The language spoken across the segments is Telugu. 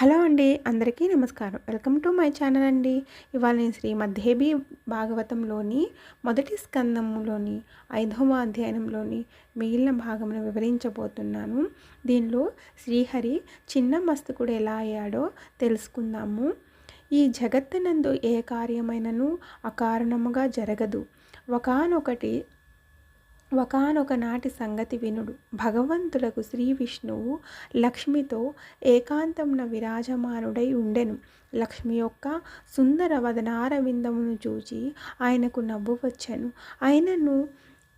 హలో అండి అందరికీ నమస్కారం. వెల్కమ్ టు మై ఛానల్ అండి. ఇవాళ నేను శ్రీమద్దేవి భాగవతంలోని మొదటి స్కందంలోని ఐదవ అధ్యయనంలోని మిగిలిన భాగమును వివరించబోతున్నాను. దీనిలో శ్రీహరి చిన్న మస్తకుడు ఎలా అయ్యాడో తెలుసుకుందాము. ఈ జగత్తునందు ఏ కార్యమైనను అకారణముగా జరగదు. ఒకనొకటి ఒకనొక నాటి సంగతి వినుడు. భగవంతుడకు శ్రీ విష్ణువు లక్ష్మితో ఏకాంతమున విరాజమానుడై ఉండెను. లక్ష్మి యొక్క సుందర వదనార విందమును చూచి ఆయనకు నవ్వు వచ్చాను. ఆయనను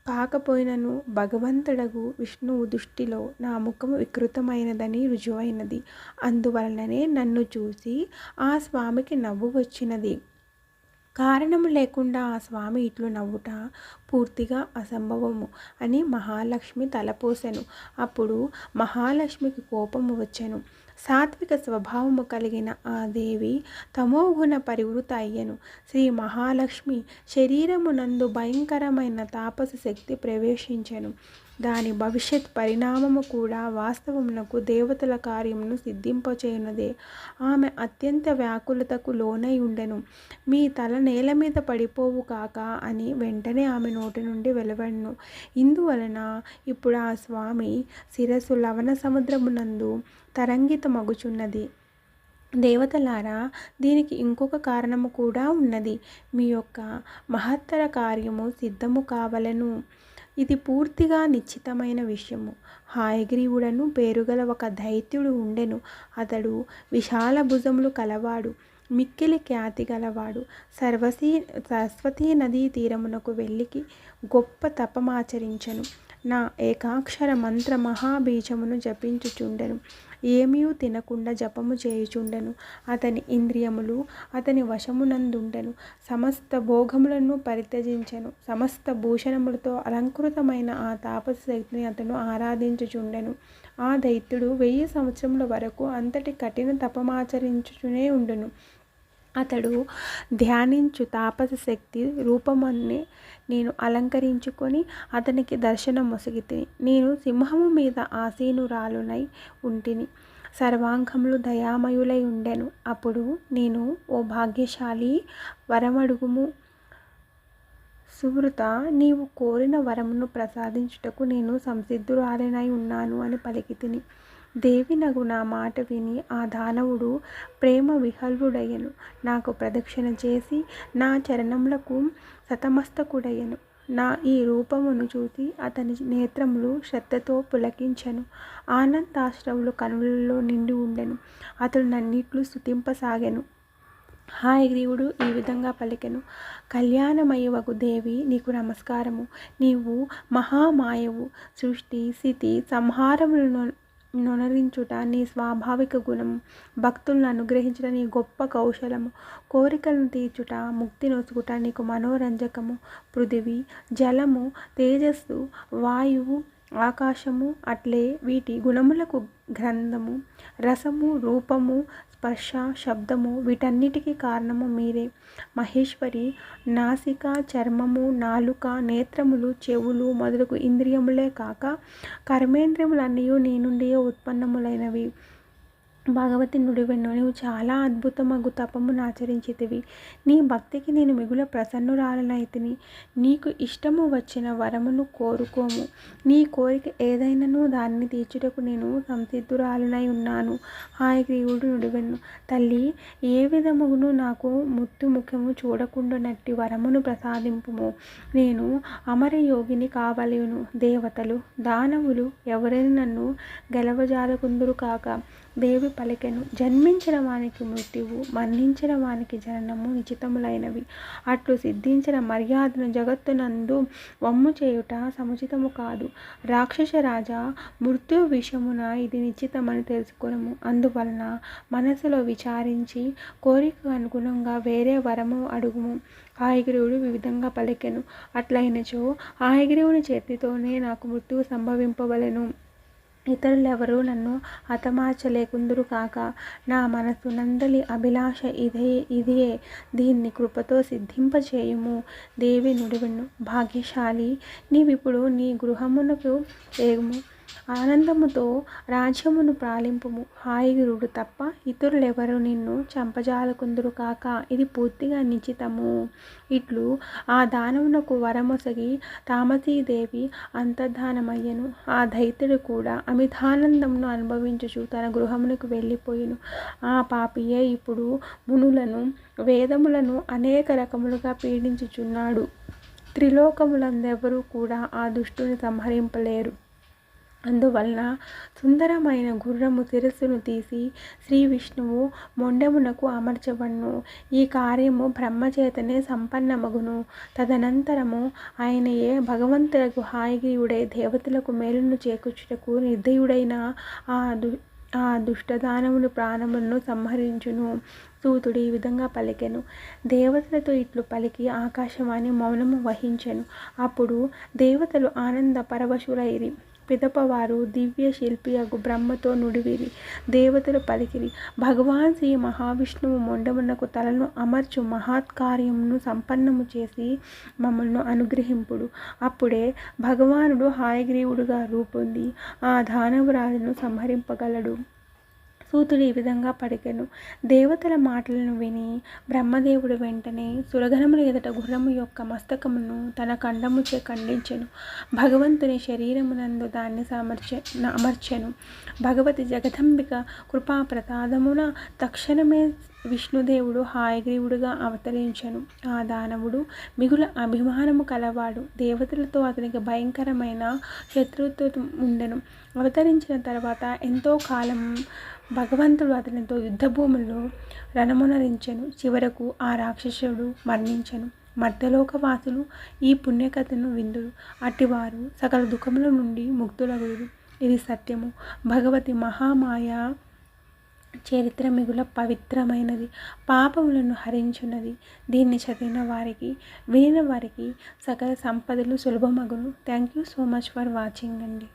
కాకపోయినను భగవంతుడగు విష్ణువు దృష్టిలో నా ముఖము వికృతమైనదని రుజువైనది. అందువలననే నన్ను చూసి ఆ స్వామికి నవ్వు వచ్చినది. కారణం లేకుండా ఆ స్వామి ఇట్లు నవ్వుట పూర్తిగా అసంభవము అని మహాలక్ష్మి తలపోసెను. అప్పుడు మహాలక్ష్మికి కోపము వచ్చెను. సాత్విక స్వభావము కలిగిన ఆ దేవి తమోగుణ పరివృత అయ్యను. శ్రీ మహాలక్ష్మి శరీరమునందు భయంకరమైన తాపస శక్తి ప్రవేశించెను. దాని భవిష్యత్ పరిణామము కూడా వాస్తవమునకు దేవతల కార్యమును సిద్ధింపచేయునదే ఆమె అత్యంత వ్యాకులతకు లోనై ఉండెను. మీ తల నేల మీద పడిపోవు కాక అని వెంటనే ఆమె నోటి నుండి వెలువడను ఇందువలన ఇప్పుడు ఆ స్వామి శిరస్సు లవణ సముద్రమునందు తరంగితమగుచున్నది. దేవతలారా దీనికి ఇంకొక కారణము కూడా ఉన్నది. మీ యొక్క మహత్తర కార్యము సిద్ధము కావలను. ఇది పూర్తిగా నిశ్చితమైన విషయము. హాయగ్రీవుడను పేరుగల ఒక దైత్యుడు ఉండెను. అతడు విశాల భుజములు కలవాడు. మిక్కిలి ఖ్యాతి గలవాడు. సర్వసీ సరస్వతీ నదీ తీరమునకు వెళ్ళికి గొప్ప తపమాచరించను నా ఏకాక్షర మంత్ర మహాబీజమును జపించుచుండెను. ఏమీ తినకుండా జపము చేయుచుండెను. అతని ఇంద్రియములు అతని వశమునందుండెను. సమస్త భోగములను పరిత్యజించెను. సమస్త భూషణములతో అలంకృతమైన ఆ తాపశక్తిని అతను ఆరాధించుచుండెను. ఆ దైత్యుడు వెయ్యి సంవత్సరముల వరకు అంతటి కఠిన తపమాచరించుచునే ఉండును. అతడు ధ్యానించు తాపస శక్తి రూపమని నేను అలంకరించుకొని అతనికి దర్శనం మొసగితే నేను సింహము మీద ఆసీనురాలునై ఉంటిని. సర్వాంగములు దయామయులై ఉండెను. అప్పుడు నేను ఓ భాగ్యశాలి వరమడుగుము సువృత నీవు కోరిన వరమును ప్రసాదించుటకు నేను సంసిద్ధురాలినై ఉన్నాను అని పలికితిని. దేవి నగు నా మాట విని ఆ దానవుడు ప్రేమ విహల్వుడయ్యను నాకు ప్రదక్షిణ చేసి నా చరణములకు సతమస్తకుడయ్యను. నా ఈ రూపమును చూసి అతని నేత్రములు శ్రద్ధతో పులకించను. ఆనందాశ్రములు కనులలో నిండి ఉండెను. అతడు నన్నిట్లు స్థుతింపసాగాను హాయగ్రీవుడు ఈ విధంగా పలికెను. కళ్యాణమయ్యవగు దేవి నీకు నమస్కారము. నీవు మహామాయవు. సృష్టి స్థితి సంహారములను నొనరించుట నీ స్వాభావిక గుణము. భక్తులను అనుగ్రహించుట నీ గొప్ప కౌశలము. కోరికలను తీర్చుట ముక్తి నొసుకుట నీకు మనోరంజకము. పృథివి జలము తేజస్సు వాయువు ఆకాశము అట్లే వీటి గుణములకు గ్రంథము. రసము రూపము స్పర్శ శబ్దము వీటన్నిటికీ కారణము మీరే. మహేశ్వరి నాసిక చర్మము నాలుక నేత్రములు చెవులు మొదలగు ఇంద్రియములే కాక కర్మేంద్రియములన్నీ నీ నుండి ఉత్పన్నములైనవి. భగవతి నుడివెన్ను నువ్వు చాలా అద్భుతమగు తపమును ఆచరించితివి. నీ భక్తికి నేను మిగుల ప్రసన్నురాలనైతిని. నీకు ఇష్టము వచ్చిన వరమును కోరుకోము. నీ కోరిక ఏదైనాను దాన్ని తీర్చుటకు నేను సంసిద్ధురాలనై ఉన్నాను. హాయగ్రీవుడు నుడివెన్ను తల్లి ఏ విధమును నాకు ముత్తు ముఖము చూడకుండా నట్టి వరమును ప్రసాదింపుము. నేను అమరయోగిని కావలేను. దేవతలు దానవులు ఎవరైనా నన్ను గెలవజాలకుందురు కాక దేవి పలికెను. జన్మించిన వానికి మృత్యువు మరణించిన వానికి జననము నిశ్చితములైనవి. అట్లు సిద్ధించిన మర్యాదను జగత్తునందు వమ్ము చేయుట సముచితము కాదు. రాక్షస రాజా మృత్యు విషయమున ఇది నిశ్చితమని తెలుసుకోము అందువలన మనసులో విచారించి కోరిక అనుగుణంగా వేరే వరము అడుగుము. ఆయుగ్రీవుడు వివిధంగా పలికెను. అట్లయినచో ఆయుగ్రీవుని చేతితోనే నాకు మృత్యువు సంభవింపవలెను. ఇతరులెవరూ నన్ను హతమార్చలేకుందురు కాక నా మనసు నందలి అభిలాష ఇదే ఇదే దీన్ని కృపతో సిద్ధింపచేయుము. దేవి నుడివెను భాగ్యశాలి. నీవిప్పుడు నీ గృహమునకు ఏము ఆనందముతో రాజ్యమును పాలింపుము. హాయిగురుడు తప్ప ఇతరులెవరు నిన్ను చంపజాలకుందురు కాక ఇది పూర్తిగా నిశ్చితము. ఇట్లు ఆ దానమునకు వరమొసగి తామసీదేవి అంతర్ధానమయ్యను. ఆ దైత్యుడు కూడా అమితానందమును అనుభవించుచు తన గృహమునకు వెళ్ళిపోయిను. ఆ పాపియే ఇప్పుడు మునులను వేదములను అనేక రకములుగా పీడించుచున్నాడు. త్రిలోకములందెవరూ కూడా ఆ దుష్టుని సంహరింపలేరు. అందువలన సుందరమైన గుర్రము శిరస్సును తీసి శ్రీ విష్ణువు మొండమునకు అమర్చబడును. ఈ కార్యము బ్రహ్మచేతనే సంపన్నమగును. తదనంతరము ఆయనయే భగవంతులకు హాయిగియుడై దేవతలకు మేలును చేకూర్చుటకు నిర్దయుడైన ఆ దు ఆ దుష్టదానములు ప్రాణములను సంహరించును. సూతుడు ఈ విధంగా పలికెను. దేవతలతో ఇట్లు పలికి ఆకాశవాణి మౌనము వహించెను. అప్పుడు దేవతలు ఆనంద పరవశులైరి. పిదపవారు దివ్య శిల్పియగు బ్రహ్మతో నుడివిరి దేవతలు పలికిరి. భగవాన్ శ్రీ మహావిష్ణువు మొండమునకు తలను అమర్చు మహాత్కార్యమును సంపన్నము చేసి మమ్మల్ని అనుగ్రహింపుడు. అప్పుడే భగవానుడు హాయగ్రీవుడుగా రూపొంది. ఆ దానవరాజును సంహరింపగలడు. సూతుడు ఈ విధంగా పడికెను దేవతల మాటలను విని బ్రహ్మదేవుడు వెంటనే సురగణముల ఎదుట గుర్రము యొక్క మస్తకమును తన కండముచే ఖండించెను. భగవంతుని శరీరమునందు దాన్ని సమర్చె అమర్చెను భగవతి జగదంబిక కృపా ప్రసాదమున తక్షణమే విష్ణుదేవుడు హాయగ్రీవుడుగా అవతరించను. ఆ దానవుడు మిగుల అభిమానము కలవాడు. దేవతలతో అతనికి భయంకరమైన శత్రుత్వం ఉండెను. అవతరించిన తర్వాత ఎంతో కాలం భగవంతుడు అతనితో యుద్ధభూముల్లో రణమునరించెను. చివరకు ఆ రాక్షసుడు మరణించెను. మధ్యలోకవాసులు ఈ పుణ్యకథను విందురు. అట్టివారు సకల దుఃఖముల నుండి ముక్తులగురు ఇది సత్యము. భగవతి మహామాయ చరిత్ర మిగుల పవిత్రమైనది. పాపములను హరించున్నది. దీన్ని చదివిన వారికి వినిన వారికి సకల సంపదలు సులభమగును. Thank you so much for watching అండి.